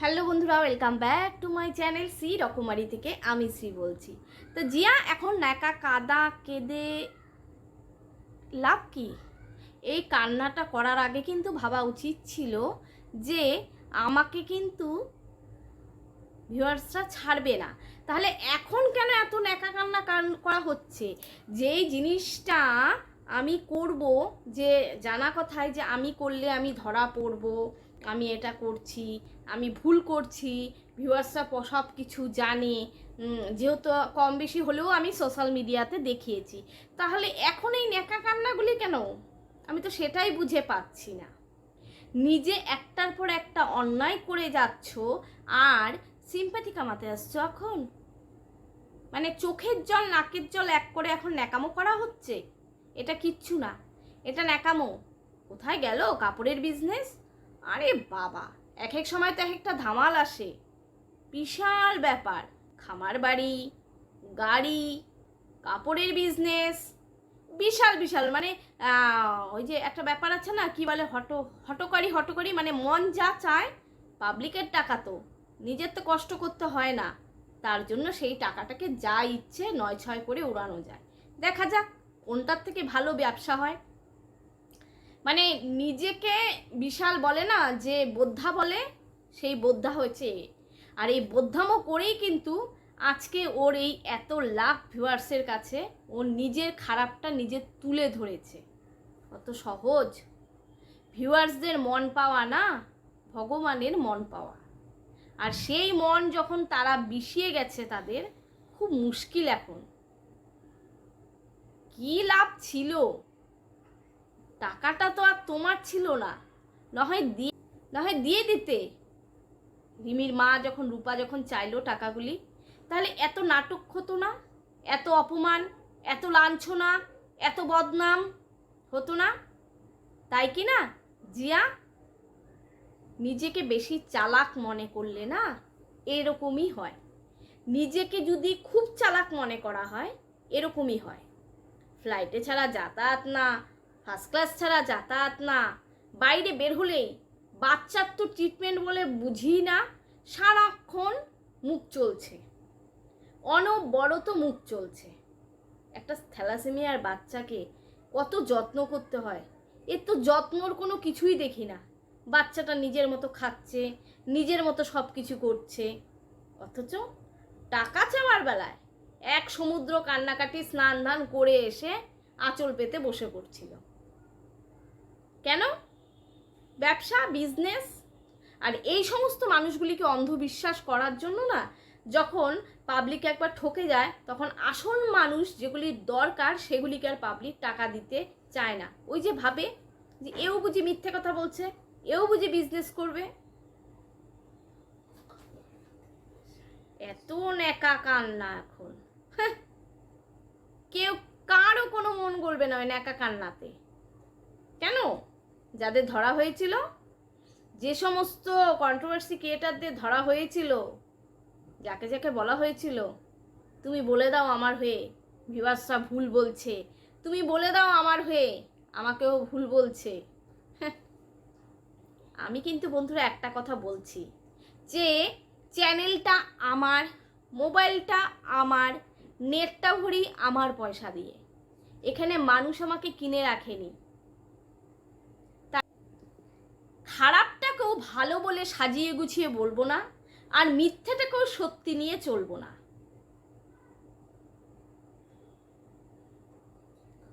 Hello বন্ধুরা welcome back to my channel C রকমারি থেকে আমি শ্রী বলছি। তো জিয়া, এখন ন্যাকা, কাদা, কেঁদে, লাভ কি? এই কান্নাটা করার আগে কিন্তু ভাবা উচিত ছিল যে আমাকে কিন্তু ভিউয়ার্সরা ছাড়বে না। তাহলে এখন কেন এত ন্যাকা কান্না কান- করা হচ্ছে? যেই জিনিসটা আমি করব, যে জানা কথায় যে আমি করলে আমি ধরা পড়ব আমি এটা করছি, আমি ভুল করছি, ভিউয়ার্সরা সব কিছু জানে যেহেতু কম বেশি হলেও আমি সোশ্যাল মিডিয়াতে দেখিয়েছি। তাহলে এখন এই ন্যাকা কান্নাগুলি কেন? আমি তো সেটাই বুঝে পাচ্ছি না। নিজে একটার পর একটা অন্যায় করে যাচ্ছ, আর সিম্প্যাথি কামাতে আসছো এখন? মানে চোখের জল, নাকের জল এক করে এখন ন্যাকামো করা হচ্ছে? এটা কিচ্ছু না। এটা ন্যাকামো। কোথায় গেল কাপড়ের বিজনেস আরে বাবা এক এক সময় তো এক একটা ধামাল আসে। বিশাল ব্যাপার, খামার বাড়ি, গাড়ি, কাপড়ের বিজনেস বিশাল বিশাল। মানে ওই যে একটা ব্যাপার আছে না, কি বলে, হটো, হটকারি হটকারি মানে মন যা চায় পাবলিকের টাকা তো। নিজের তো কষ্ট করতে হয় না। তার জন্য সেই টাকাটাকে যা ইচ্ছে নয় ছয় করে উড়ানো যায়। দেখা যাক, কোনটার থেকে ভালো ব্যবসা হয়। মানে নিজেকে বিশাল বলে না, যে বোদ্ধা বলে, সেই বোদ্ধা হয়েছে আর এই বোদ্ধামো করেই কিন্তু আজকে ওর এই এত লাখ ভিউয়ার্সের কাছে ওর নিজের খারাপটা নিজে তুলে ধরেছে। অত সহজ। ভিউয়ার্সদের মন পাওয়া না, ভগবানের মন পাওয়া। আর সেই মন যখন তারা বিষিয়ে গেছে তাদের, খুব মুশকিল এখন। কি লাভ ছিল? টাকাটা তো আর তোমার ছিল না। নয় দিয়ে নয় দিয়ে দিতে। রিমির মা যখন, রূপা যখন চাইলো টাকাগুলি, তাহলে এত নাটক হতো না? এত অপমান, এত লাঞ্ছনা, এত বদনাম হতো না? তাই কি না, জিয়া? নিজেকে বেশি চালাক মনে করলে না, এরকমই হয়। নিজেকে যদি খুব চালাক মনে করা হয়, এরকমই হয়। ফ্লাইটে ছাড়া যাতায়াত না ফার্স্ট ক্লাস ছাড়া যাতায়াত না। বাইরে বের হলেই বাচ্চার তো ট্রিটমেন্ট বলে বুঝি না, সারাক্ষণ মুখ চলছে। অনবরত মুখ চলছে। একটা থ্যালাসেমিয়ার বাচ্চাকে কত যত্ন করতে হয় এর তো যত্নর কোনো কিছুই দেখি না। বাচ্চাটা নিজের মতো খাচ্ছে, নিজের মতো সব কিছু করছে। অথচ টাকা চাওয়ার বেলায় এক সমুদ্র কান্নাকাটি স্নান ধান করে এসে আঁচল পেতে বসে পড়ছিল। কেন? ব্যবসা বিজনেস আর এই সমস্ত মানুষগুলিকে অন্ধবিশ্বাস করার জন্য না যখন পাবলিক একবার ঠকে যায়, তখন আসল মানুষ যেগুলির দরকার সেগুলিকে আর পাবলিক টাকা দিতে চায় না। ওই যে ভাবে যে এও বুঝি মিথ্যে কথা বলছে, এও বুঝি বিজনেস করবে। এত ন্যাকা কান্না এখন। হ্যাঁ। কেউ কারও কোনো মন গলবে না ওই ন্যাকা কান্নাতে। কেন? যাদের ধরা হয়েছিল, যে সমস্ত কন্ট্রোভার্সি ক্রিয়েটারদের ধরা হয়েছিল, যাকে যাকে বলা হয়েছিল, তুমি বলে দাও আমার হয়ে, ভিভাসরা ভুল বলছে, তুমি বলে দাও আমার হয়ে, আমাকেও ভুল বলছে হ্যাঁ। আমি কিন্তু বন্ধুরা একটা কথা বলছি, যে চ্যানেলটা আমার, মোবাইলটা আমার নেটটা ভরি আমার পয়সা দিয়ে এখানে মানুষ আমাকে কিনে রাখেনি খারাপটাকেও ভালো বলে সাজিয়ে গুছিয়ে বলব না, আর মিথ্যেটাকেও সত্যি নিয়ে চলবো না।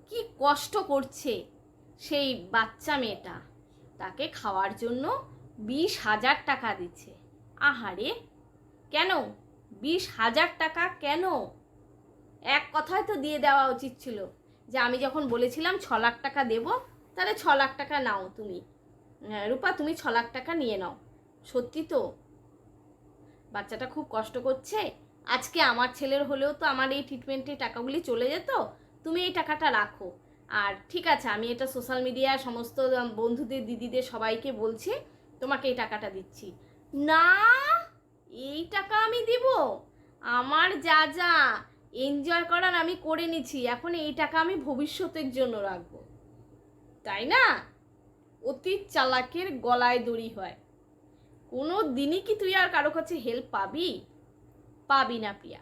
কি কষ্ট করছে সেই বাচ্চা মেয়েটা। তাকে খাওয়ার জন্য বিশ হাজার টাকা দিচ্ছে। আহারে, কেন? বিশ হাজার টাকা কেন? এক কথায় তো দিয়ে দেওয়া উচিত ছিল যে আমি যখন বলেছিলাম ছ লাখ টাকা দেবো, তাহলে ছ লাখ টাকা নাও তুমি। রূপা, তুমি ছ লাখ টাকা নিয়ে নাও। সত্যি তো? বাচ্চাটা খুব কষ্ট করছে। আজকে আমার ছেলের হলেও তো আমার এই ট্রিটমেন্টের টাকাগুলি চলে যেত। তুমি এই টাকাটা রাখো। আর ঠিক আছে, আমি এটা সোশ্যাল মিডিয়ার সমস্ত বন্ধুদের, দিদিদের সবাইকে বলছি, তোমাকে এই টাকাটা দিচ্ছি। না! এই টাকা আমি দিব। আমার যা যা এনজয় করার আমি করে নিছি এখন এই টাকা আমি ভবিষ্যতের জন্য রাখব। তাই না? অতীত চালাকের গলায় দড়ি হয়। কোনো দিনই কি তুই আর কারও কাছে হেল্প পাবি? পাবি না প্রিয়া।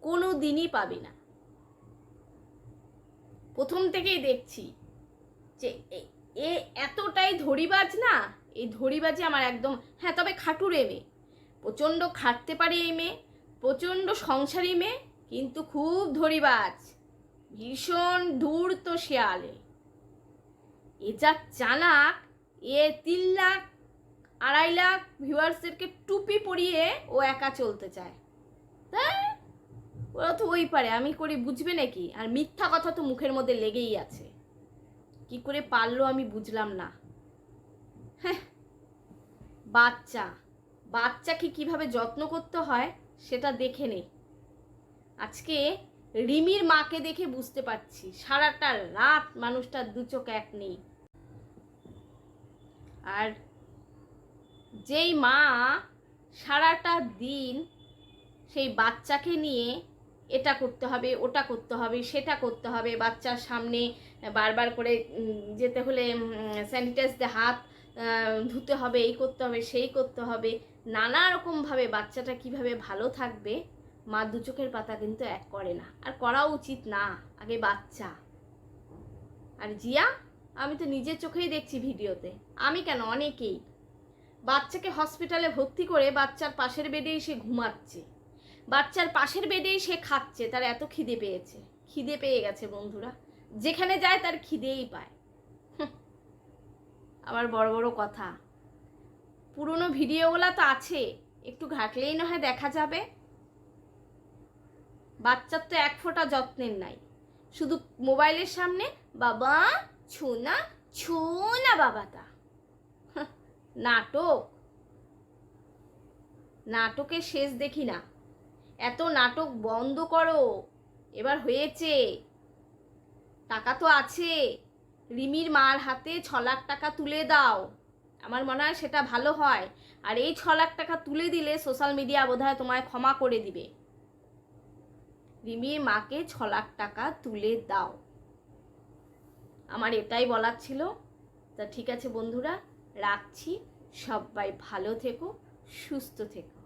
কোনো দিনই পাবি না। প্রথম থেকেই দেখছি যে এ- এ এতটাই ধরিবাজ না? এই ধরিবাজে আমার একদম হ্যাঁ তবে খাটুরে মেয়ে। প্রচণ্ড খাটতে পারে এই মেয়ে, প্রচণ্ড সংসারী মেয়ে, কিন্তু খুব ধরিবাজ ভীষণ ধূর্ত শেয়ালে। এ যা চালাক, এ তিন লাখ, আড়াই লাখ ভিউয়ার্সদেরকে টুপি পরিয়ে ও একা চলতে চায়। তাই ওরা তো ওই পারে, আমি করি, বুঝবে নাকি? আর মিথ্যা কথা তো মুখের মধ্যে লেগেই আছে। কি করে পারল আমি বুঝলাম না। হ্যাঁ বাচ্চা, বাচ্চাকে কীভাবে যত্ন করতে হয়, সেটা দেখে নে। আজকে রিমির মাকে দেখে বুঝতে পারছি, সারাটা রাত মানুষটার দু চোখ এক নেই। আর যেই মা সারাটা দিন সেই বাচ্চাকে নিয়ে এটা করতে হবে, ওটা করতে হবে, সেটা করতে হবে, বাচ্চার সামনে বারবার করে যেতে হলে স্যানিটাইজ দিয়ে হাত ধুতে হবে, এই করতে হবে, সেই করতে হবে, নানা রকমভাবে বাচ্চাটা কীভাবে ভালো থাকবে মা দু চোখের পাতা কিন্তু এক করে না। আর করা উচিত না, আগে বাচ্চা। আর জিয়া, আমি তো নিজের চোখেই দেখছি ভিডিওতে। আমি কেন? অনেকেই। বাচ্চাকে হসপিটালে ভর্তি করে বাচ্চার পাশের বেডেই সে ঘুমাচ্ছে। বাচ্চার পাশের বেডেই সে খাচ্ছে, তার এত খিদে পেয়েছে। খিদে পেয়ে গেছে বন্ধুরা। যেখানে যায় তার খিদেই পায়। আবার বড় বড় কথা। পুরনো ভিডিওগুলো তো আছে। একটু ঘাটলেই না হয় দেখা যাবে। বাচ্চার তো এক ফোঁটা যত্নের নাই। শুধু মোবাইলের সামনে বাবা ছুনা ছুনা হাহ, নাটক। নাটকের শেষ দেখি না। এত নাটক বন্ধ করো। এবার হয়েছে। টাকা তো আছে। রিমির মার হাতে ছ লাখ টাকা তুলে দাও। আমার মনে হয় সেটা ভালো হয়। আর এই ছ লাখ টাকা তুলে দিলে সোশ্যাল মিডিয়া বোধহয় তোমায় ক্ষমা করে দিবে। রিমির মাকে ছ লাখ টাকা তুলে দাও। আমার এটাই বলার ছিল। তা ঠিক আছে বন্ধুরা, রাখছি। সবাই ভালো থেকো, সুস্থ থেকো।